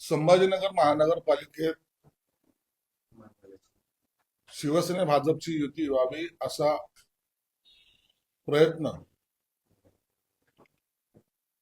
संभाजीनगर महानगरपालिकेत शिवसेने भाजपची युती व्हावी असा प्रयत्न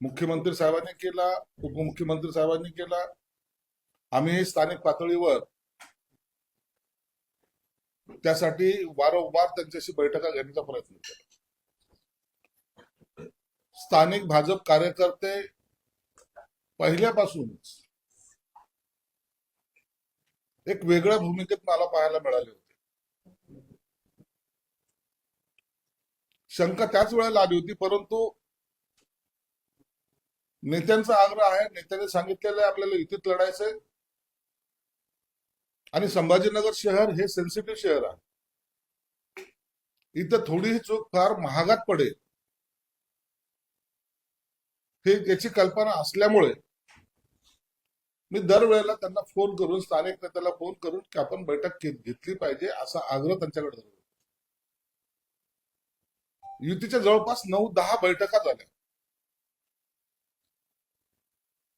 मुख्यमंत्री साहेबांनी केला उपमुख्यमंत्री साहेबांनी केला. आम्ही स्थानिक पातळीवर त्यासाठी वारंवार त्यांच्याशी बैठका घेण्याचा प्रयत्न केला. स्थानिक भाजप कार्यकर्ते पहिल्यापासूनच एक वेगळ्या भूमिकेत मला पाहायला मिळाले होते. शंका त्याच वेळेला आली होती परंतु नेत्यांचा आग्रह आहे नेत्यांनी सांगितलेलं आहे आपल्याला युतीत लढायचंय आणि संभाजीनगर शहर हे सेन्सिटिव्ह शहर आहे. इथं थोडीही चूक फार महागात पडेल. हे याची कल्पना असल्यामुळे मी दरवेळेला त्यांना फोन करून स्थानिक नेत्याला फोन करून की आपण बैठक घेतली पाहिजे असा आग्रह त्यांच्याकडे धरला. युतीच्या जवळपास नऊ दहा बैठका झाल्या.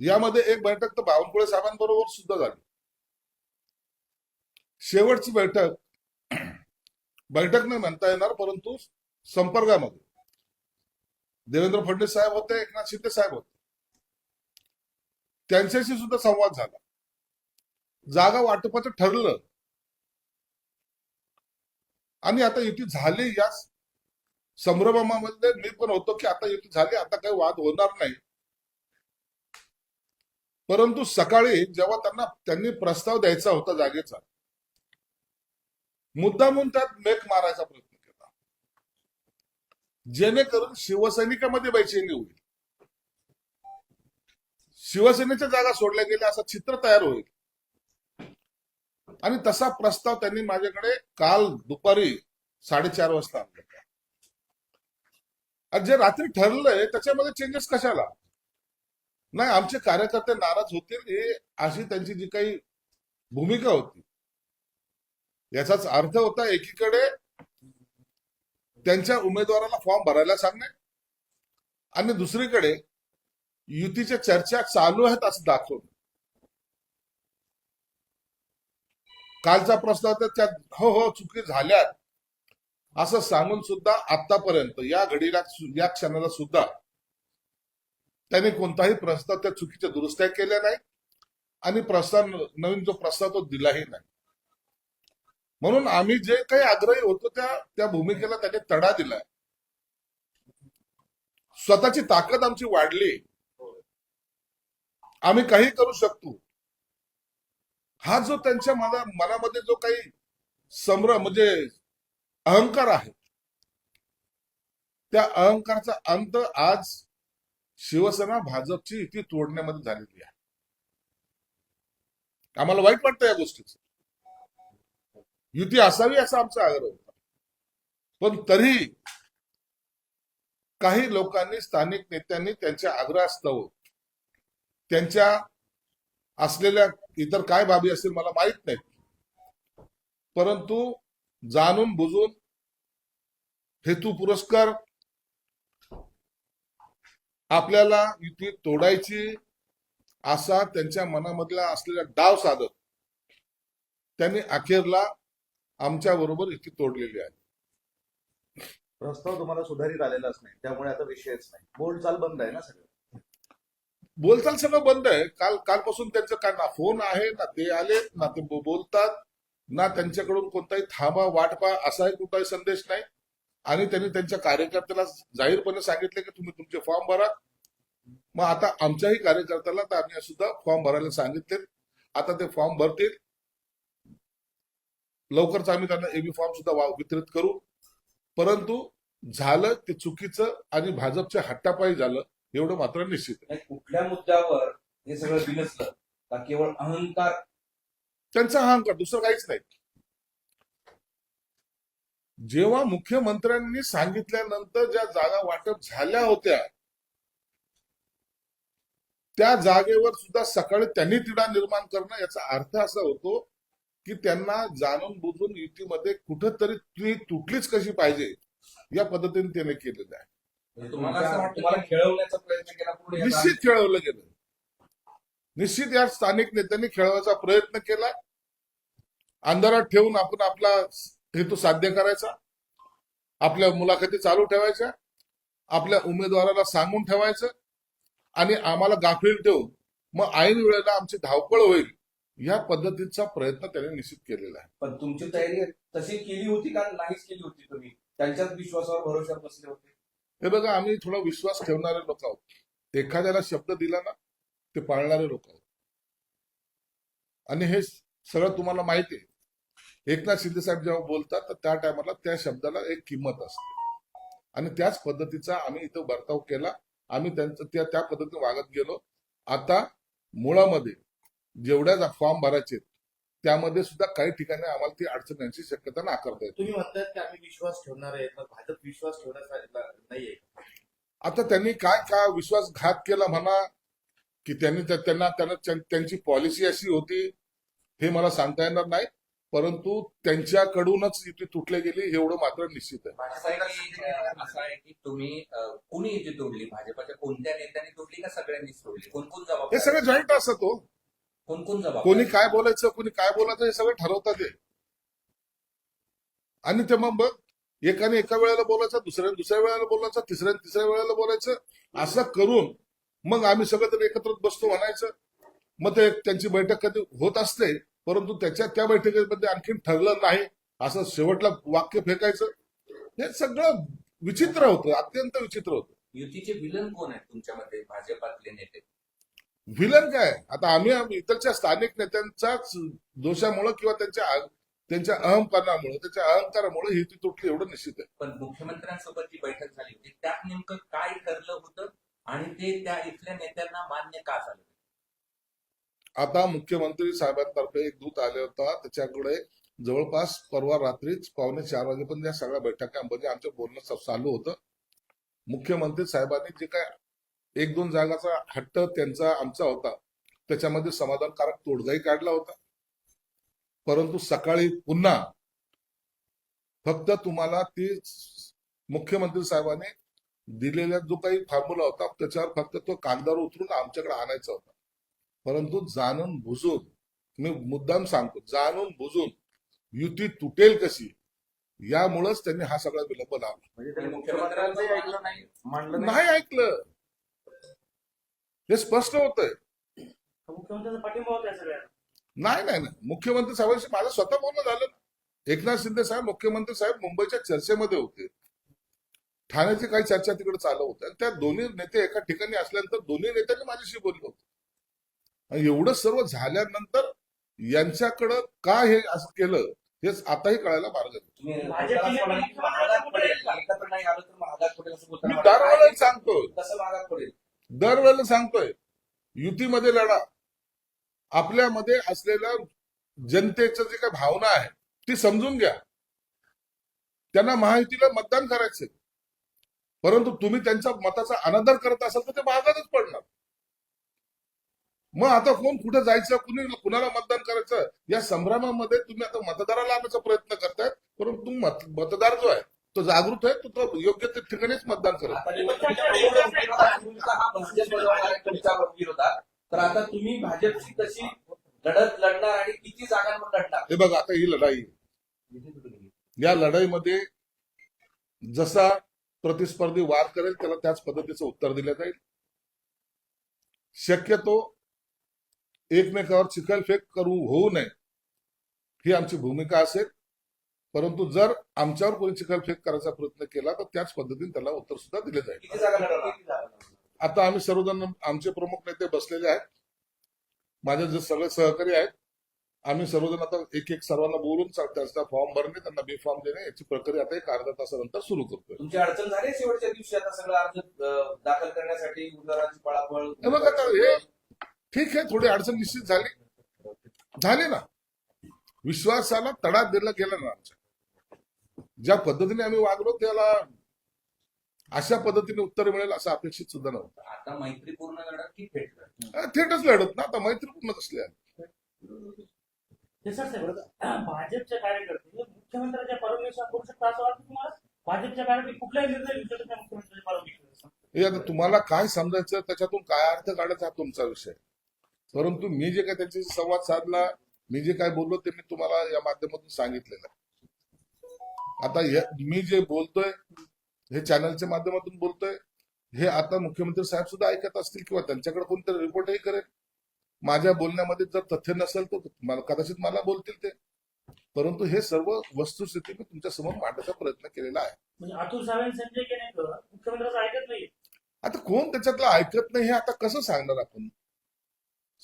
यामध्ये एक बैठक तर बावनकुळे साहेबांबरोबर सुद्धा झाली. शेवटची बैठक बैठक नाही म्हणता येणार परंतु संपर्कामध्ये. देवेंद्र फडणवीस साहेब होते एकनाथ शिंदे साहेब होते. त्यांच्याशी सुद्धा संवाद झाला. जागा वाटपाचं ठरलं. आणि आता युती झाली या संभ्रमामध्ये मी पण होतो की आता युती झाली आता काही वाद होणार नाही. परंतु सकाळी जेव्हा त्यांना त्यांनी प्रस्ताव द्यायचा होता जागेचा मुद्दामून त्यात मेक मारायचा प्रयत्न केला. जेणेकरून शिवसैनिकामध्ये बैचेनी होईल. शिवसेनेच्या जागा सोडल्या गेल्या असं चित्र तयार होईल. आणि तसा प्रस्ताव त्यांनी माझ्याकडे काल दुपारी साडेचार वाजता आणला. आणि जे रात्री ठरलंय त्याच्यामध्ये चेंजेस कशाला? नाही आमचे कार्यकर्ते नाराज होतील हे अशी त्यांची जी काही भूमिका होती. याचाच अर्थ होता एकीकडे त्यांच्या उमेदवाराला फॉर्म भरायला सांगणे आणि दुसरीकडे युतीच्या चर्चा चालू आहेत असं दाखवलं. कालचा प्रस्ताव तर त्या हो हो चुकी झाल्यात. असं सांगून सुद्धा आतापर्यंत या घडीला या क्षणाला सुद्धा त्यांनी कोणताही प्रस्ताव त्या चुकीच्या दुरुस्त्या केल्या नाही आणि प्रस्ताव नवीन जो प्रस्ताव तो दिलाही नाही. म्हणून आम्ही जे काही आग्रही होतो त्या त्या भूमिकेला त्याने तडा दिलाय. स्वतःची ताकद आमची वाढली. आम्ही काही करू शकतो. हा जो त्यांच्या मना मनामध्ये जो काही संभ्रम म्हणजे अहंकार आहे त्या अहंकाराचा अंत आज शिवसेना भाजपची युती तोडण्यामध्ये झालेली आहे. आम्हाला वाईट वाटतं या गोष्टीचं. युती असावी असा आमचा आग्रह होता. पण तरी काही लोकांनी स्थानिक नेत्यांनी त्यांच्या आग्रहास्तव त्यांच्या असलेल्या इतर काय बाबी असतील मला माहीत नाही परंतु जाणून बुजून हेतू पुरस्कार आपल्याला युती तोडायची असा त्यांच्या मनामधला असलेला डाव साधत त्यांनी अखेरला आमच्या बरोबर युती तोडलेली आहे. प्रस्ताव तुम्हाला सुधारित आलेलाच नाही त्यामुळे आता विषयच नाही. बोलचाल बंद आहे ना सगळं? बोलचाल सगळं बंद आहे. काल कालपासून त्यांचं काय ना फोन आहे ना ते आले ना ते बोलतात ना त्यांच्याकडून कोणताही थांबा वाटपा असाही कुठलाही संदेश नाही. आणि त्यांनी त्यांच्या कार्यकर्त्याला जाहीरपणे सांगितले की तुम्ही तुमचे फॉर्म भरा. मग आता आमच्याही कार्यकर्त्याला तर आम्ही सुद्धा फॉर्म भरायला सांगितले. आता ते फॉर्म भरतील. लवकरच आम्ही त्यांना एबी फॉर्म सुद्धा वा- वितरित करू. परंतु झालं ते चुकीचं आणि भाजपच्या हट्टापायी झालं. एवढं मात्र निश्चित आहे. नाही, कुठल्या मुद्द्यावर हे सगळं बिनसलं का केवळ अहंकार? त्यांचा अंक दुसरं काहीच नाही. जेव्हा मुख्यमंत्र्यांनी सांगितल्यानंतर ज्या जागा वाटप झाल्या होत्या त्या जागेवर सुद्धा सकाळी त्यांनी तिढा निर्माण करणं याचा अर्थ असा होतो की त्यांना जाणून बुजून युतीमध्ये कुठंतरी ती तुटलीच कशी पाहिजे या पद्धतीने त्याने केलेलं आहे. तुम्हाला असं वाटतं तुम्हाला खेळवण्याचा प्रयत्न केला पूर्ण या निश्चित खेळवलं गेलं. निश्चित या स्थानिक नेत्यांनी खेळवायचा प्रयत्न केला. अंधारात ठेवून आपण आपला हेतू साध्य करायचा. आपल्या मुलाखती चालू ठेवायच्या. आपल्या उमेदवाराला सांगून ठेवायचं. आणि आम्हाला गाफील ठेवून मग ऐन वेळेला आमची धावपळ होईल या पद्धतीचा प्रयत्न त्यांनी निश्चित केलेला आहे. पण तुमची तयारी तशी केली होती का? नाहीच केली होती तुम्ही? त्यांच्याच विश्वासावर भरोशावर बसले होते? हे बघा आम्ही थोडा विश्वास ठेवणारे लोक आहोत. एखाद्याला शब्द दिला ना ते पाळणारे लोक आहोत. आणि हे सगळं तुम्हाला माहिती आहे. एकनाथ शिंदे साहेब जेव्हा बोलतात तर त्या टायमाला त्या शब्दाला एक किंमत असते. आणि त्याच पद्धतीचा आम्ही इथं बर्ताव केला. आम्ही त्यांचं त्या त्या पद्धतीने वागत गेलो. आता मुळामध्ये जेवढ्या फॉर्म भरायचे त्यामध्ये सुद्धा काही ठिकाणी आम्हाला ती अडचण येण्याची शक्यता नाकारता येते. तुम्ही म्हणतात की आम्ही विश्वास ठेवणार आहे भाजप विश्वास ठेवण्याचा नाहीये. आता त्यांनी काय काय विश्वासघात केला म्हणा की त्यांनी त्या- त्यांना त्यांना त्यां- त्यांची पॉलिसी अशी होती हे मला सांगता येणार नाही परंतु त्यांच्याकडूनच युती तुटली गेली एवढं मात्र निश्चित आहे. असं आहे की अं, असं आहे की तुम्ही कुणी युती तोडली? भाजपच्या कोणत्या नेत्यांनी तोडली का सगळ्यांनीच तोडली? कोण कोण हे जबाबदार सगळं जॉईंट असत हो. कोण कोण जबाबदार? कोणी काय बोलायचं कोणी काय बोलायचं हे सगळं ठरवतात ते. आणि ते मग बघ एकाने एका वेळेला बोलायचं दुसऱ्याने दुसऱ्या वेळेला बोलायचं तिसऱ्याने तिसऱ्या वेळेला बोलायचं. असं करून मग आम्ही सगळं तरी एकत्र बसतो म्हणायचं. मग ते त्यांची बैठक कधी होत असते परंतु त्याच्या त्या बैठकीमध्ये आणखीन ठरलं नाही. असं शेवटला वाक्य फेकायचं. हे सगळं विचित्र होतं अत्यंत विचित्र होतं. युतीचे विलन कोण आहेत तुमच्यामध्ये? भाजपातले नेते. व्हिलन काय? आता आम्ही इकडच्या स्थानिक नेत्यांच्याच दोषामुळे किंवा त्यांच्या त्यांच्या अहंकारणामुळे त्यांच्या अहंकारामुळे ही ती तुटली एवढं निश्चित आहे. पण मुख्यमंत्र्यांसोबत जी बैठक झाली होती त्यात नेमकं काय ठरलं होतं आणि ते त्या इथल्या नेत्यांना मान्य का झालं? आता मुख्यमंत्री साहेबांतर्फे एक दूत आले होता त्याच्याकडे जवळपास परवा रात्रीच पावणे चार वाजेपर्यंत या सगळ्या बैठकांमध्ये आमचं बोलणं चालू होतं. मुख्यमंत्री साहेबांनी जे काय एक दोन जागाचा हट्ट त्यांचा आमचा होता. त्याच्यामध्ये समाधानकारक तोडगाही काढला होता. परंतु सकाळी पुन्हा फक्त तुम्हाला ती मुख्यमंत्री साहेबांनी दिलेला जो काही फॉर्म्युला होता त्याच्यावर फक्त तो कागदावर उतरून आमच्याकडे आणायचा होता. परंतु जाणून बुजून मी मुद्दाम सांगतो जाणून बुजून युती तुटेल कशी यामुळेच त्यांनी हा सगळा विलंब लावला. म्हणजे नाही ऐकलं. हे स्पष्ट होता सगळ्या नाही नाही नाही. मुख्यमंत्री साहेबांशी माझं स्वतः बोलणं झालं. ना एकनाथ शिंदे साहेब मुख्यमंत्री साहेब मुंबईच्या चर्चेमध्ये होते. ठाण्याची काही चर्चा तिकडे चालू होत्या. त्या दोन्ही नेते एका ठिकाणी असल्यानंतर दोन्ही नेत्यांनी माझ्याशी बोलले होते. आणि एवढं सर्व झाल्यानंतर यांच्याकडं का हे असं केलं हेच आताही कळायला मार्ग मी बोलताना दरवेळेला दरवेळेला सांगतोय युतीमध्ये लढा. आपल्यामध्ये असलेल्या जनतेचं जे काही भावना आहे ती समजून घ्या. त्यांना महायुतीला मतदान करायचे परंतु तुम्ही त्यांच्या मताचा अनादर करत असाल तर ते भागातच पडणार. मग आता कोण कुठे जायचं कुणी कुणाला मतदान करायचं या संभ्रमामध्ये तुम्ही आता मतदाराला आणण्याचा प्रयत्न करतायत परंतु मत मतदार जो आहे तो जागृत आहे तो तो योग्य त्या ठिकाणीच मतदान करत हा तर आता तुम्ही भाजपची कशी लढत लढणार आणि किती जागांवर लढणार? हे बघा आता ही लढाई. या लढाईमध्ये जसा प्रतिस्पर्धी वार करेल त्याला त्याच पद्धतीचं उत्तर दिलं जाईल. शक्यतो एकमेकावर चिखलफेक करू होऊ नये ही आमची भूमिका असेल. परंतु जर आमच्यावर कोणी चिखलफेक करायचा प्रयत्न केला तर त्याच पद्धतीने त्याला उत्तर सुद्धा दिले जाईल? आता आम्ही सर्वजण आमचे प्रमुख नेते बसलेले आहेत. माझे जे सगळे सहकारी आहेत आम्ही सर्वजण आता एक एक सर्वांना बोलून त्याचा फॉर्म भरणे त्यांना बी फॉर्म देणे याची प्रक्रिया आता एक अर्धा तासानंतर सुरू करतोय. तुमची अडचण झाली शेवटच्या दिवशी आता सगळं अर्ज अं, दाखल करण्यासाठी उमेदवारांची पळापळ? हे बघा आता हे ठीक आहे थोडी अडचण निश्चित झाली. झाली ना. विश्वासाला तडा दिला गेला ना आमच्या. ज्या पद्धतीने आम्ही वागलो त्याला अशा पद्धतीने उत्तर मिळेल असं अपेक्षित सुद्धा नव्हतं. आता मैत्रीपूर्ण लढत की थेट लढत? अं, थेटच लढत ना आता मैत्रीपूर्ण असल्या हे सर साहेब भाजपचे कार्यकर्ते मुख्यमंत्र्यांच्या परवानगीशिवाय करू शकता असं वाटतं तुम्हाला? भाजपच्या कार्यकर्ते कुठलाही निर्णय घेऊ शकत नाही मुख्यमंत्र्यांच्या परवानगीशिवाय हे आता तुम्हाला काय समजायचं त्याच्यातून काय अर्थ काढायचा हा तुमचा विषय. परंतु मी जे काय त्यांच्याशी संवाद साधला मी जे काय बोललो ते मी तुम्हाला या माध्यमातून सांगितलेलं आहे. आता हे- मी जे बोलतोय हे चॅनलच्या माध्यमातून बोलतोय हे आता मुख्यमंत्री साहेब सुद्धा ऐकत असतील किंवा त्यांच्याकडे कोणतरी रिपोर्टही करेल. माझ्या बोलण्यामध्ये जर तथ्य नसेल तर मला कदाचित मला बोलतील ते. परंतु हे सर्व वस्तुस्थिती मी तुमच्यासमोर मांडण्याचा प्रयत्न केलेला आहे. म्हणजे अतुल सावे आणि संजय केनेकर मुख्यमंत्र्यांचं ऐकत नाही आता कोण त्याच्यातलं ऐकत नाही हे आता कसं सांगणार आपण?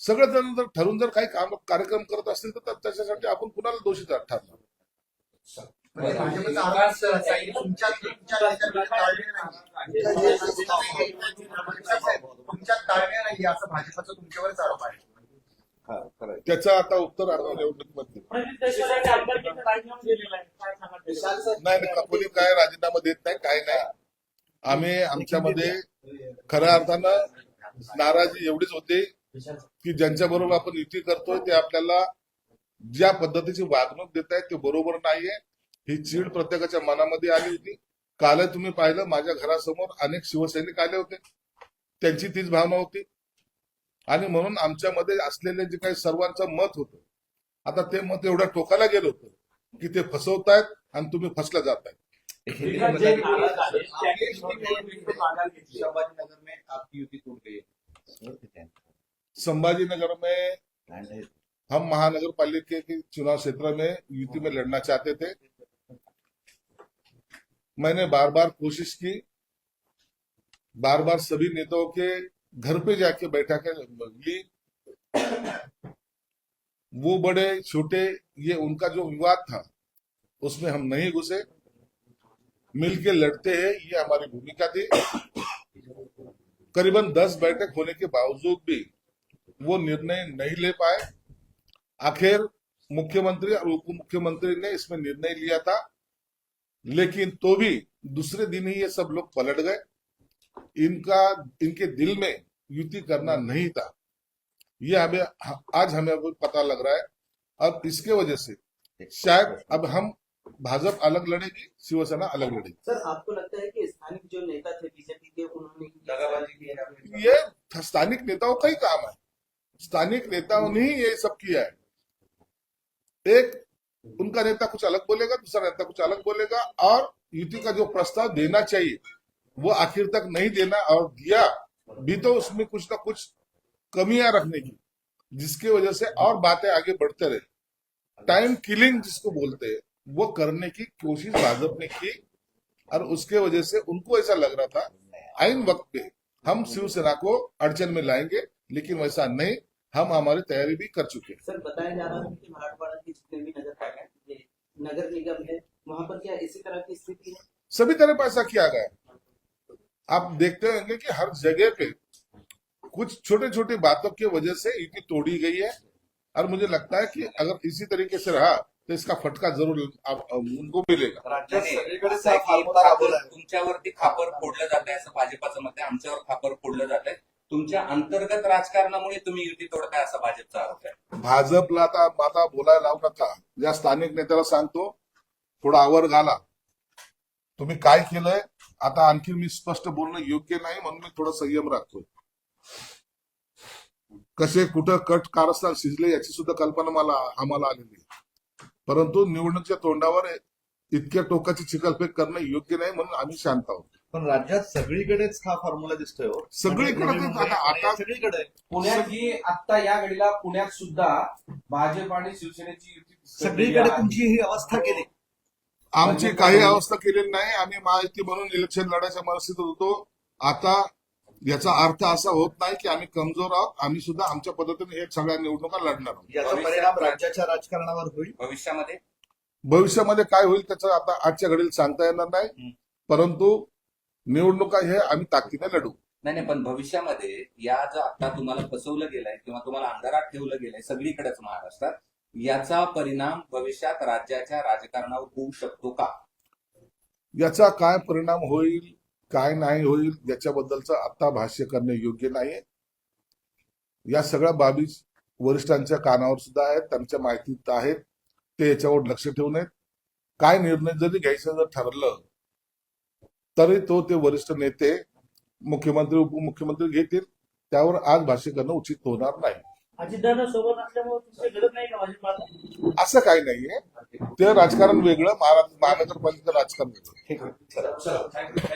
सगळे जण जर ठरून जर काही काम कार्यक्रम करत असतील तर त्याच्यासाठी आपण कुणाला दोषी ठरणार? म्हणजे भाजपचा आरोप असा आहे की तुमच्या तुमच्या नेत्यांना ताळमेळ नाही. तुमच्यात ताळमेळ नाही असं भाजपचा तुमच्यावरच आरोप आहे. हा खरं आहे. त्याचं आता उत्तर आपण निवडणुकीमध्ये. विशाल सर. नाही नाही काय राजीनामा देत नाही काय नाही. आम्ही आमच्यामध्ये खऱ्या अर्थानं नाराजी एवढीच होती. की ज्यांच्या बरोबर आपण युती करतोय ते आपल्याला ज्या पद्धतीची वागणूक देत आहेत ते बरोबर नाहीये. ही चीड प्रत्येकाच्या मनामध्ये आली होती. काल तुम्ही पाहिलं माझ्या घरासमोर अनेक शिवसैनिक आले होते. त्यांची तीच भावना होती. आणि म्हणून आमच्यामध्ये असलेले जे काही सर्वांचं मत होतं आता ते मत एवढ्या टोकाला गेलं होतं की ते फसवतायत आणि तुम्ही फसला जाताय संभाजीनगर में हम महानगर पालिके के चुनाव क्षेत्र में युति में लड़ना चाहते थे. मैंने बार बार कोशिश की बार बार सभी नेताओं के घर पे जाके बैठा के ली। वो बड़े, छोटे, ये उनका जो विवाद था, उसमें हम नहीं घुसे। मिलके लड़ते हैं, ये हमारी भूमिका थी। करीबन दस बैठक होने के बावजूद भी वो निर्णय नहीं ले पाए। आखिर मुख्यमंत्री और उप मुख्यमंत्री ने इसमें निर्णय लिया था। लेकिन तो भी दूसरे दिन ही ये सब लोग पलट गए। इनका इनके दिल में युति करना नहीं था। ये हमें आज हमें अब पता लग रहा है। अब इसके वजह से शायद अब हम भाजपा अलग लड़ेगी शिवसेना अलग लड़ेगी। सर आपको लगता है कि स्थानिक जो नेता थे बीजेपी के उन्होंने है। ये स्थानिक नेताओं का ही काम है। स्थानिक नेताओं ने ही ये सब किया है। एक उनका नेता कुछ अलग बोलेगा, दूसरा नेता कुछ अलग बोलेगा, और युति का जो प्रस्ताव देना चाहिए, वो आखिर तक नहीं देना और दिया, भी तो उसमें कुछ ना कुछ कमियाँ रखने की, जिसकी वजह से और बातें आगे बढ़ते रहे। टाइम किलिंग जिसको बोलते हैं, वो करने की कोशिश भाजपा ने की, और उसके वजह से उनको ऐसा लग रहा था, आइन वक्त पे हम शिवसेना को अड़चन में लाएँगे, लेकिन वैसा नहीं। हम हमारी तैयारी भी कर चुके हैं। सर बताया जा रहा है कि मराठवाड़ा के जितने भी नगर पालिका ये नगर निगम है वहाँ पर क्या इसी तरह की स्थिति है? सभी तरह पर ऐसा किया गया आप देखते होंगे कि हर जगह पे कुछ छोटे छोटे बातों की वजह से ईटी तोड़ी गई है और मुझे लगता है कि अगर इसी तरीके से रहा तो इसका फटका ज़रूर आप- उनको मिलेगा. तुमच्यावरती खापर फोडलं जात आहे असं भाजपाचं मत आहे आमच्यावर खापर फोडलं जात आहे तुमच्या अंतर्गत राजकारणामुळे तुम्ही युती तोडताय असा भाजपचा आरोप आहे. भाजपला आता आता बोलायला लावू नका. या स्थानिक नेत्याला सांगतो थोडा आवर घाला. तुम्ही काय केलंय? आता आणखी मी स्पष्ट बोलणं योग्य नाही म्हणून मी थोडं संयम राखतोय. कसे कुठं कट कारस्थान शिजले याची सुद्धा कल्पना मला आम्हाला आलेली परंतु निवडणुकीच्या तोंडावर इतक्या टोकाची चिखलफेक करणं योग्य नाही म्हणून आम्ही शांत आहोत. पण राज्यात सगळीकडेच हा फॉर्म्युला दिसतोय हो. सगळीकडे म्हणजे तेच आता- मुंबई, आता- सगळीकडे. पुण्यात ही आता या घडीला पुण्यात सुद्धा भाजप आणि शिवसेनेची युती सगळीकडे आहे. तुमची ही अवस्था केली. आमची काही अवस्था केलेली नाही. आम्ही महायुती म्हणून इलेक्शन लढायच्या मनस्थितीत होतो. आता याचा अर्थ असा होत नाही की आम्ही कमजोर आहोत. आम्ही सुद्धा आमच्या पद्धतीने हे सगळ्या निवडणुका लढणार आहोत. याचा परिणाम राज्याच्या राजकारणावर होईल? भविष्यामध्ये? भविष्यामध्ये काय होईल त्याचं आता आजच्या घडीला सांगता येणार नाही. परंतु निवडणुका हे आम्ही ताकदीने लढू. नाही नाही पण भविष्यामध्ये या जो आता तुम्हाला फसवलं गेलंय किंवा तुम्हाला अंधारात ठेवलं गेलंय सगळीकडेच महाराष्ट्रात याचा परिणाम भविष्यात राज्याच्या राजकारणावर होऊ शकतो का? याचा काय परिणाम होईल काय नाही होईल याच्याबद्दलचं आता भाष्य करणे योग्य नाहीये. या सगळ्या बाबी वरिष्ठांच्या कानावर सुद्धा आहेत त्यांच्या माहितीत आहेत ते याच्यावर लक्ष ठेवून आहेत. काय निर्णय जरी घ्यायचं जर ठरलं तरी तो ते वरिष्ठ नेते मुख्यमंत्री उपमुख्यमंत्री घेतील. त्यावर आज भाष्य करणं उचित होणार नाही. अजितदादा सोबत असल्यामुळे तुमची गरज नाही का भाजपाला असं काही नाहीये. ते राजकारण वेगळं महाराष्ट्र महानगरपालिकेचं राजकारण वेगळं. चला, चला, थँक्यू